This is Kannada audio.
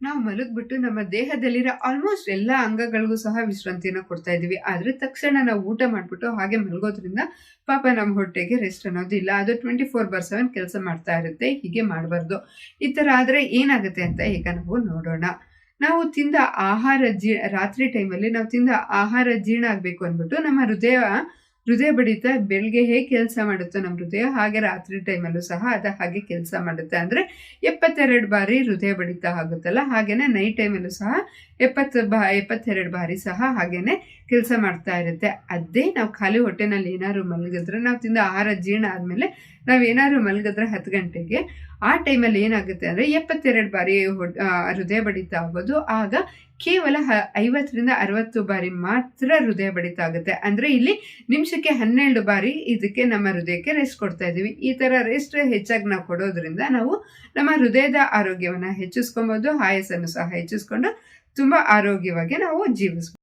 ನಾವು ಮಲಗ್ಬಿಟ್ಟು ನಮ್ಮ ದೇಹದಲ್ಲಿರೋ ಆಲ್ಮೋಸ್ಟ್ ಎಲ್ಲ ಅಂಗಗಳಿಗೂ ಸಹ ವಿಶ್ರಾಂತಿಯನ್ನು ಕೊಡ್ತಾ ಇದ್ದೀವಿ. ಆದರೆ ತಕ್ಷಣ ನಾವು ಊಟ ಮಾಡಿಬಿಟ್ಟು ಹಾಗೆ ಮಲಗೋದ್ರಿಂದ ಪಾಪ ನಮ್ಮ ಹೊಟ್ಟೆಗೆ ರೆಸ್ಟ್ ಅನ್ನೋದು ಇಲ್ಲ. ಅದು ಟ್ವೆಂಟಿ ಫೋರ್ ಬರ್ ಸೆವೆನ್ ಕೆಲಸ ಮಾಡ್ತಾ ಇರುತ್ತೆ, ಹೀಗೆ ಮಾಡಬಾರ್ದು. ಈ ಥರ ಆದರೆ ಏನಾಗುತ್ತೆ ಅಂತ ಈಗ ನಾವು ನೋಡೋಣ. ನಾವು ತಿಂದ ಆಹಾರ ಜೀ, ರಾತ್ರಿ ಟೈಮಲ್ಲಿ ನಾವು ತಿಂದ ಆಹಾರ ಜೀರ್ಣ ಆಗಬೇಕು ಅಂದ್ಬಿಟ್ಟು ನಮ್ಮ ಹೃದಯ ಹೃದಯ ಬಡಿತ ಬೆಳಗ್ಗೆ ಹೇಗೆ ಕೆಲಸ ಮಾಡುತ್ತೋ ನಮ್ಮ ಹೃದಯ, ಹಾಗೆ ರಾತ್ರಿ ಟೈಮಲ್ಲೂ ಸಹ ಅದು ಹಾಗೆ ಕೆಲಸ ಮಾಡುತ್ತೆ. ಅಂದರೆ ಎಪ್ಪತ್ತೆರಡು ಬಾರಿ ಹೃದಯ ಬಡಿತ ಆಗುತ್ತಲ್ಲ ಹಾಗೇ ನೈಟ್ ಟೈಮಲ್ಲೂ ಸಹ ಎಪ್ಪತ್ತು ಬಾ, ಎಪ್ಪತ್ತೆರಡು ಬಾರಿ ಸಹ ಹಾಗೇ ಕೆಲಸ ಮಾಡ್ತಾ ಇರುತ್ತೆ. ಅದೇ ನಾವು ಖಾಲಿ ಹೊಟ್ಟೆನಲ್ಲಿ ಏನಾದ್ರು ಮಲಗಿದ್ರೆ ನಾವು ತಿಂದ ಆಹಾರ ಜೀರ್ಣ ಆದಮೇಲೆ ನಾವು ಏನಾದರೂ ಮಲಗಿದ್ರೆ ಹತ್ತು ಗಂಟೆಗೆ ಆ ಟೈಮಲ್ಲಿ ಏನಾಗುತ್ತೆ ಅಂದರೆ ಎಪ್ಪತ್ತೆರಡು ಬಾರಿ ಹೃದಯ ಬಡಿತ ಆಗೋದು. ಆಗ ಕೇವಲ ಹ, ಐವತ್ತರಿಂದ ಅರವತ್ತು ಬಾರಿ ಮಾತ್ರ ಹೃದಯ ಬಡಿತ ಆಗುತ್ತೆ. ಅಂದರೆ ಇಲ್ಲಿ ನಿಮಿಷಕ್ಕೆ ಹನ್ನೆರಡು ಬಾರಿ ಇದಕ್ಕೆ ನಮ್ಮ ಹೃದಯಕ್ಕೆ ರೆಸ್ಟ್ ಕೊಡ್ತಾ ಇದ್ದೀವಿ. ಈ ಥರ ರೆಸ್ಟ್ ಹೆಚ್ಚಾಗಿ ನಾವು ಕೊಡೋದ್ರಿಂದ ನಾವು ನಮ್ಮ ಹೃದಯದ ಆರೋಗ್ಯವನ್ನು ಹೆಚ್ಚಿಸ್ಕೊಬೋದು, ಆಯಸ್ಸನ್ನು ಸಹ ಹೆಚ್ಚಿಸ್ಕೊಂಡು ತುಂಬ ಆರೋಗ್ಯವಾಗಿ ನಾವು ಜೀವಿಸ್ಬೋದು